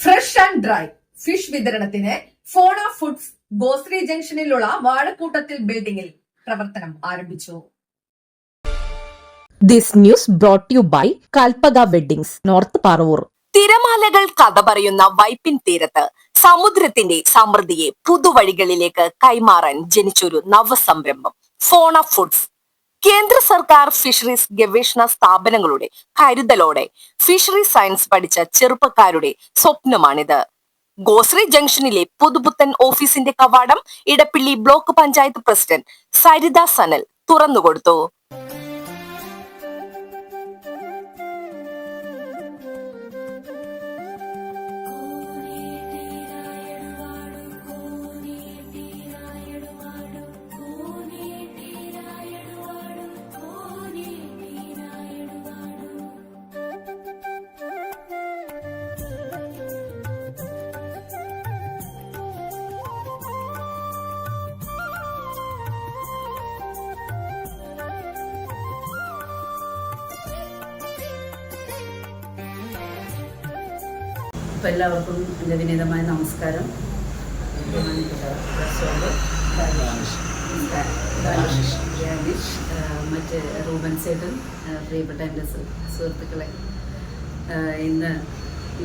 Fresh and dry fish വിതരണത്തിന് ഫോണ foods ഗോസ്രി ജംഗ്ഷനിലുള്ള Vazhakoottathil ബിൽഡിംഗിൽ പ്രവർത്തനം ആരംഭിച്ചു this news brought you by by weddings north Parvur. തിരമാലകൾ കഥ പറയുന്ന വൈപ്പിൻ തീരത്ത് സമുദ്രത്തിന്റെ സമൃദ്ധിയെ പുതുവഴികളിലേക്ക് കൈമാറാൻ ജനിച്ചൊരു നവസംരംഭം ഫോണ ഫുഡ്സ് കേന്ദ്ര സർക്കാർ ഫിഷറീസ് ഗവേഷണ സ്ഥാപനങ്ങളുടെ കരുതലോടെ ഫിഷറീസ് സയൻസ് പഠിച്ച ചെറുപ്പക്കാരുടെ സ്വപ്നമാണിത്. ഗോസ്രി ജംഗ്ഷനിലെ പുതുപുത്തൻ ഓഫീസിന്റെ കവാടം ഇടപ്പിള്ളി ബ്ലോക്ക് പഞ്ചായത്ത് പ്രസിഡന്റ് സരിത സനൽ തുറന്നുകൊടുത്തു. അപ്പോൾ എല്ലാവർക്കും എന്റെ വിനീതമായ നമസ്കാരം. മറ്റ് റൂബൻ സേതൻ പ്രിയപ്പെട്ട എന്റെ സുഹൃത്തുക്കളെ. ഇന്ന്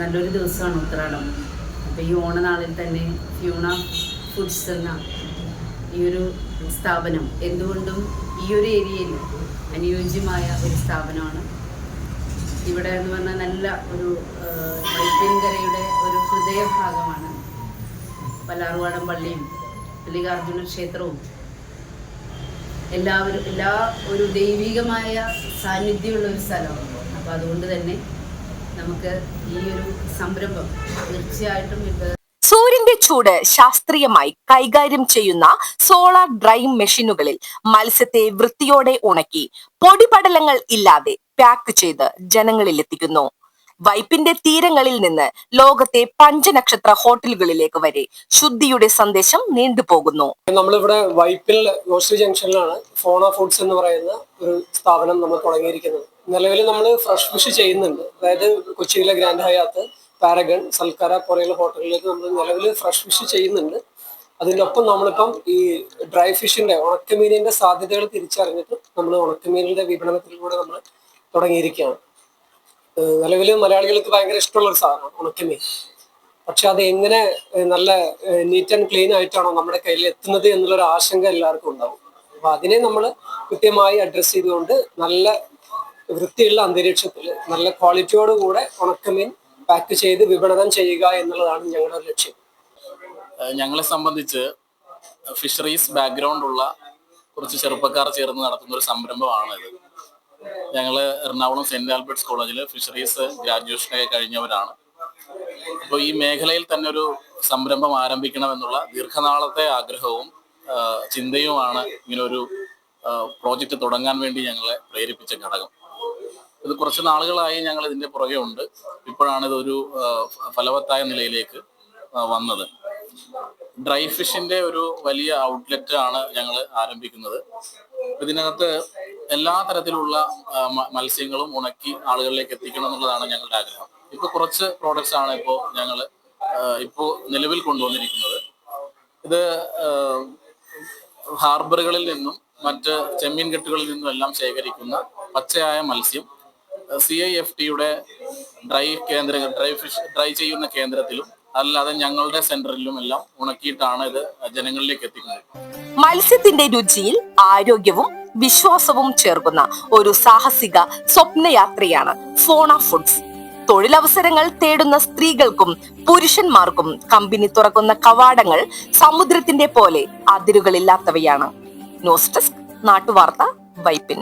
നല്ലൊരു ദിവസമാണ് ഉത്രാടം. അപ്പോൾ ഈ ഓണനാളിൽ തന്നെ ഫ്യൂണ ഫുഡ്സ് എന്ന ഈ ഒരു സ്ഥാപനം എന്തുകൊണ്ടും ഈ ഒരു ഏരിയയിൽ അനുയോജ്യമായ ഒരു സ്ഥാപനമാണ്. ഇവിടെ എന്ന് പറഞ്ഞാൽ നല്ല ഒരു വൈപ്പിൻകരയുടെ ഒരു ഹൃദയഭാഗമാണ്. പല്ലാറുവാടം പള്ളിയും മല്ലികാർജുന ക്ഷേത്രവും. എല്ലാവരും എല്ലാ ഒരു ദൈവികമായ സാന്നിധ്യമുള്ള ഒരു സ്ഥലമാണ്. അപ്പോൾ അതുകൊണ്ട് തന്നെ നമുക്ക് ഈ ഒരു സംരംഭം തീർച്ചയായിട്ടും ഇത് സൂര്യന്റെ ചൂട് ശാസ്ത്രീയമായി കൈകാര്യം ചെയ്യുന്ന സോളാർ ഡ്രൈ മെഷീനുകളിൽ മത്സ്യത്തെ വൃത്തിയോടെ ഉണക്കി പൊടിപടലങ്ങൾ ഇല്ലാതെ പാക്ക് ചെയ്ത് ജനങ്ങളിൽ എത്തിക്കുന്നു വൈപ്പിന്റെ തീരങ്ങളിൽ നിന്ന് ലോകത്തെ പഞ്ചനക്ഷത്ര ഹോട്ടലുകളിലേക്ക് വരെ ശുദ്ധിയുടെ സന്ദേശം നീണ്ടുപോകുന്നു. നമ്മളിവിടെ വൈപ്പിൽ ഗോശ്രീ ജംഗ്ഷനിലാണ് ഫോണ ഫുഡ്സ് എന്ന് പറയുന്ന ഒരു സ്ഥാപനം നമ്മൾ തുടങ്ങിയിരിക്കുന്നത്. നിലവിൽ നമ്മൾ ഫ്രഷ് ഫിഷ് ചെയ്യുന്നുണ്ട്. അതായത് കൊച്ചിയിലെ ഗ്രാൻഡ് ഹയാത്ത് പാരഗൺ സൽക്കാര പോലെയുള്ള ഹോട്ടലിലേക്ക് നമ്മൾ നിലവിൽ ഫ്രഷ് ഫിഷ് ചെയ്യുന്നുണ്ട്. അതിനൊപ്പം നമ്മളിപ്പം ഈ ഡ്രൈ ഫിഷിന്റെ ഉണക്കമീനിന്റെ സാധ്യതകൾ തിരിച്ചറിഞ്ഞിട്ട് നമ്മൾ ഉണക്കമീനിന്റെ വിപണനത്തിലൂടെ നമ്മൾ തുടങ്ങിയിരിക്കുകയാണ്. നിലവിൽ മലയാളികൾക്ക് ഭയങ്കര ഇഷ്ടമുള്ള ഒരു സാധനം ഉണക്കമീൻ. പക്ഷെ അത് എങ്ങനെ നല്ല നീറ്റ് ആൻഡ് ക്ലീൻ ആയിട്ടാണോ നമ്മുടെ കയ്യിൽ എത്തുന്നത് എന്നുള്ളൊരു ആശങ്ക എല്ലാവർക്കും ഉണ്ടാവും. അപ്പൊ അതിനെ നമ്മൾ കൃത്യമായി അഡ്രസ്സ് ചെയ്തുകൊണ്ട് നല്ല വൃത്തിയുള്ള അന്തരീക്ഷത്തിൽ നല്ല ക്വാളിറ്റിയോട് കൂടെ ഉണക്കമീൻ പാക്ക് ചെയ്ത് വിപണനം ചെയ്യുക എന്നുള്ളതാണ് ഞങ്ങളുടെ ഒരു ലക്ഷ്യം. ഞങ്ങളെ സംബന്ധിച്ച് ഫിഷറീസ് ബാക്ക്ഗ്രൗണ്ട് ഉള്ള കുറച്ച് ചെറുപ്പക്കാർ ചേർന്ന് നടത്തുന്ന ഒരു സംരംഭമാണ് ഇത് ഞങ്ങൾ എറണാകുളം സെന്റ് ആൽബർട്ട്സ് കോളേജിൽ ഫിഷറീസ് ഗ്രാജുവേഷനൊക്കെ കഴിഞ്ഞവരാണ്. അപ്പോൾ ഈ മേഖലയിൽ തന്നെ ഒരു സംരംഭം ആരംഭിക്കണമെന്നുള്ള ദീർഘനാളത്തെ ആഗ്രഹവും ചിന്തയുമാണ് ഇങ്ങനെ ഒരു പ്രോജക്റ്റ് തുടങ്ങാൻ വേണ്ടി ഞങ്ങളെ പ്രേരിപ്പിച്ച ഘടകം. ഇത് കുറച്ച് നാളുകളായി ഞങ്ങൾ ഇതിന്റെ പുറകെ ഉണ്ട്. ഇപ്പോഴാണ് ഇതൊരു ഫലവത്തായ നിലയിലേക്ക് വന്നത്. ഡ്രൈ ഫിഷിന്റെ ഒരു വലിയ ഔട്ട്ലെറ്റ് ആണ് ഞങ്ങൾ ആരംഭിക്കുന്നത്. ഇതിനകത്ത് എല്ലാ തരത്തിലുള്ള മത്സ്യങ്ങളും ഉണക്കി ആളുകളിലേക്ക് എത്തിക്കണം എന്നുള്ളതാണ് ഞങ്ങളുടെ ആഗ്രഹം. ഇപ്പൊ കുറച്ച് പ്രോഡക്റ്റ്സ് ആണ് ഇപ്പോൾ ഞങ്ങൾ ഇപ്പോൾ നിലവിൽ കൊണ്ടുവന്നിരിക്കുന്നത്. ഇത് ഹാർബറുകളിൽ നിന്നും മറ്റ് ചെമ്മീൻ കെട്ടുകളിൽ നിന്നും എല്ലാം ശേഖരിക്കുന്ന പച്ചയായ മത്സ്യം സി ഐ എഫ് ടിയുടെ ഡ്രൈ കേന്ദ്ര ഡ്രൈ ഫിഷ് ഡ്രൈ ചെയ്യുന്ന കേന്ദ്രത്തിലും അല്ലാതെ ഞങ്ങളുടെ സെന്ററിലും എല്ലാം ഉണക്കിയിട്ടാണ് ഇത് ജനങ്ങളിലേക്ക് എത്തിക്കുന്നത്. മത്സ്യത്തിന്റെ രുചിയിൽ ആരോഗ്യവും വിശ്വാസവും ചേർക്കുന്ന ഒരു സാഹസിക സ്വപ്നയാത്രയാണ് ഫോണ ഫുഡ്സ്. തൊഴിലവസരങ്ങൾ തേടുന്ന സ്ത്രീകൾക്കും പുരുഷന്മാർക്കും കമ്പനി തുറക്കുന്ന കവാടങ്ങൾ സമുദ്രത്തിന്റെ പോലെ അതിരുകളില്ലാത്തവയാണ്. ന്യൂസ് ഡെസ്ക് നാട്ടുവാർത്ത വൈപ്പിൻ.